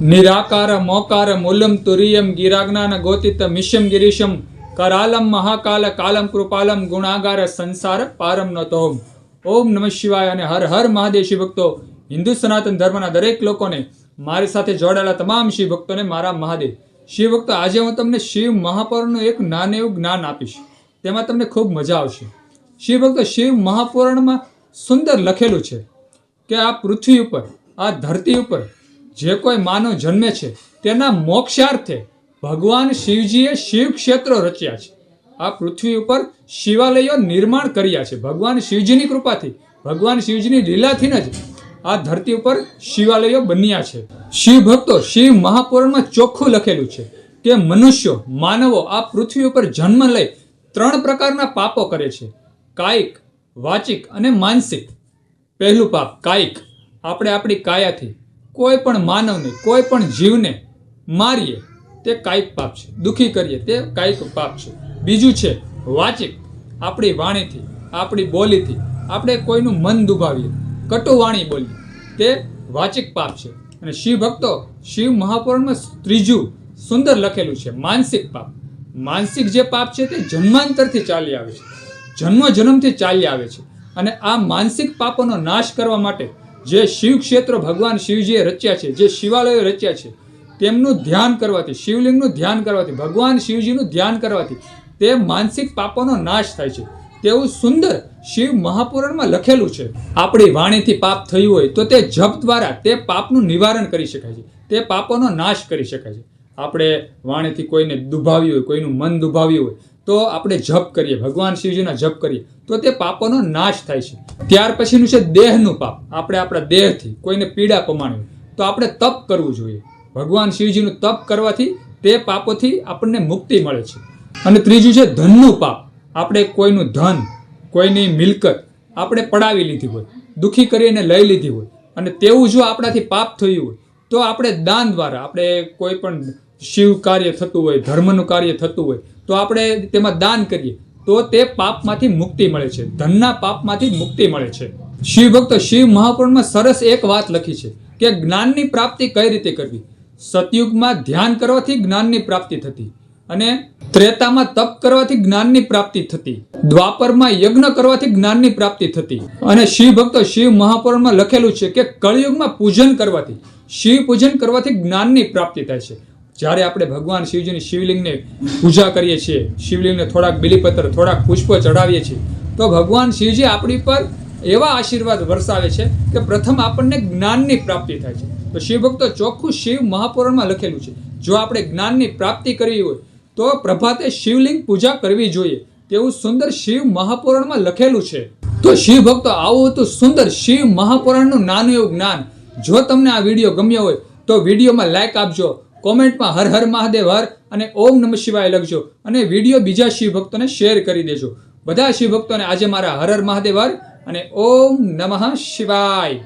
નિરાકાર મોકાર મૂલમ તુરિયમ ગિરાજ્ઞાન ગોતિત મિશમ ગિરીશમ કરાલમ મહાકાલ કાલમ કૃપાલમ ગુણાગાર સંસાર પારમ નતો ઓમ નમઃ શિવાય અને હર હર મહાદેવ શિવ ભક્તો, હિન્દુ સનાતન ધર્મના દરેક લોકોને મારી સાથે જોડાયેલા તમામ શિવ ભક્તોને મારા મહાદેવ. શિવ ભક્તો, આજે હું તમને શિવ મહાપુરાણનું એક નાને એવું જ્ઞાન આપીશ. તેમાં તમને ખૂબ મજા આવશે. શિવ ભક્તો, શિવ મહાપુરાણમાં સુંદર લખેલું છે કે આ પૃથ્વી ઉપર, આ ધરતી ઉપર જે કોઈ માનવ જન્મે છે, તેના મોક્ષાર્થે ભગવાન શિવજીએ શિવ ક્ષેત્રો રચ્યા છે. આ પૃથ્વી ઉપર શિવાલયો નિર્માણ કર્યા છે. ભગવાન શિવજીની કૃપાથી, ભગવાન શિવજીની લીલાથી જ આ ધરતી ઉપર શિવાલયો બન્યા છે. શિવ ભક્તો, શિવ મહાપુરાણમાં ચોખ્ખું લખેલું છે કે મનુષ્યો, માનવો આ પૃથ્વી ઉપર જન્મ લઈ ત્રણ પ્રકારના પાપો કરે છે. કાયિક, વાચિક અને માનસિક. પહેલું પાપ, કાયિક. આપણે આપણી કાયાથી કોઈ પણ માનવને, કોઈ પણ જીવને મારીએ, તે કાયિક પાપ છે. દુઃખી કરીએ, તે કાયિક પાપ છે. બીજું છે, વાચિક. આપણી વાણીથી, આપણી બોલીથી આપણે કોઈનું મન દુભાવીએ. કટુ વાણી બોલીએ. તે વાચિક પાપ છે. અને શિવ ભક્તો, શિવ મહાપુરાણમાં ત્રીજું સુંદર લખેલું છે, માનસિક પાપ. માનસિક જે પાપ છે તે જન્માંતરથી ચાલી આવે છે. જન્મ જન્મથી ચાલી આવે છે. અને આ માનસિક પાપોનો નાશ કરવા માટે જે શિવ ક્ષેત્ર ભગવાન શિવજીએ રચ્યા છે, જે શિવાલયો રચ્યા છે, તેમનું ધ્યાન કરવાથી, શિવલિંગનું ધ્યાન કરવાથી, ભગવાન શિવજીનું ધ્યાન કરવાથી તે માનસિક પાપોનો નાશ થાય છે. તેવું સુંદર શિવ મહાપુરાણમાં લખેલું છે. આપણી વાણીથી પાપ થયું હોય તો તે જપ દ્વારા તે પાપનું નિવારણ કરી શકાય છે. તે પાપોનો નાશ કરી શકાય છે. આપણે વાણીથી કોઈને દુભાવ્યું હોય, કોઈનું મન દુભાવ્યું હોય તો આપણે જપ કરીએ, ભગવાન શિવજીના જપ કરીએ, તો તે પાપોનો નાશ થાય છે. ત્યાર પછીનું છે દેહનું પાપ. આપણે આપણા દેહથી કોઈને પીડા પમાણવી તો આપણે તપ કરવું જોઈએ. ભગવાન શિવજીનું તપ કરવાથી તે પાપોથી આપણને મુક્તિ મળે છે. અને ત્રીજું છે ધનનું પાપ. આપણે કોઈનું ધન, કોઈની મિલકત આપણે પડાવી લીધી હોય, દુઃખી કરીને લઈ લીધી હોય, અને તેવું જો આપણાથી પાપ થયું હોય, તો આપણે દાન દ્વારા, આપણે કોઈ પણ શિવ કાર્ય થતું હોય, ધર્મનું કાર્ય થતું હોય, તો આપણે તેમાં દાન કરીએ, તો તે પાપમાંથી મુક્તિ મળે છે. ધનના પાપમાંથી મુક્તિ મળે છે. શિવ ભક્ત શિવ મહાપુરાણમાં સરસ એક વાત લખી છે કે જ્ઞાનની પ્રાપ્તિ કઈ રીતે કરવી? સતયુગમાં ધ્યાન કરવાથી જ્ઞાનની પ્રાપ્તિ થતી અને ત્રેતામાં તપ કરવાથી જ્ઞાનની પ્રાપ્તિ થતી. દ્વાપરમાં યજ્ઞ કરવાથી જ્ઞાનની પ્રાપ્તિ થતી. અને શિવ ભક્તો શિવ મહાપુરાણમાં લખેલું છે કે કળિયુગમાં પૂજન કરવાથી, શિવ પૂજન કરવાથી જ્ઞાનની પ્રાપ્તિ થાય છે. જ્યારે આપણે ભગવાન શિવજીની શિવલિંગને પૂજા કરીએ છીએ, શિવલિંગને થોડાક બિલીપત્ર, થોડાક પુષ્પ ચઢાવીએ છીએ, તો ભગવાન શિવજી આપણી પર એવા આશીર્વાદ વરસાવે છે કે પ્રથમ આપણને જ્ઞાનની પ્રાપ્તિ થાય છે. તો શિવ ભક્તો ચોખ્ખું શિવ મહાપુરાણમાં લખેલું છે. જો આપણે જ્ઞાનની પ્રાપ્તિ કરવી હોય, તો પ્રભાતે શિવલિંગ પૂજા કરવી જોઈએ. તેવું સુંદર શિવ મહાપુરાણમાં લખેલું છે. તો શિવ ભક્તો આવું હતું સુંદર શિવ મહાપુરાણનું નાનું એવું જ્ઞાન. જો તમને આ વીડિયો ગમ્યો હોય, તો વિડીયોમાં લાઈક આપજો. કોમેન્ટમાં હર હર મહાદેવ, હર અને ઓમ નમઃ શિવાય લખજો અને વીડિયો બીજા શિવ ભક્તોને શેર કરી દેજો. બધા શિવ ભક્તોને આજે મારા હર હર મહાદેવ, હર અને ઓમ નમઃ શિવાય.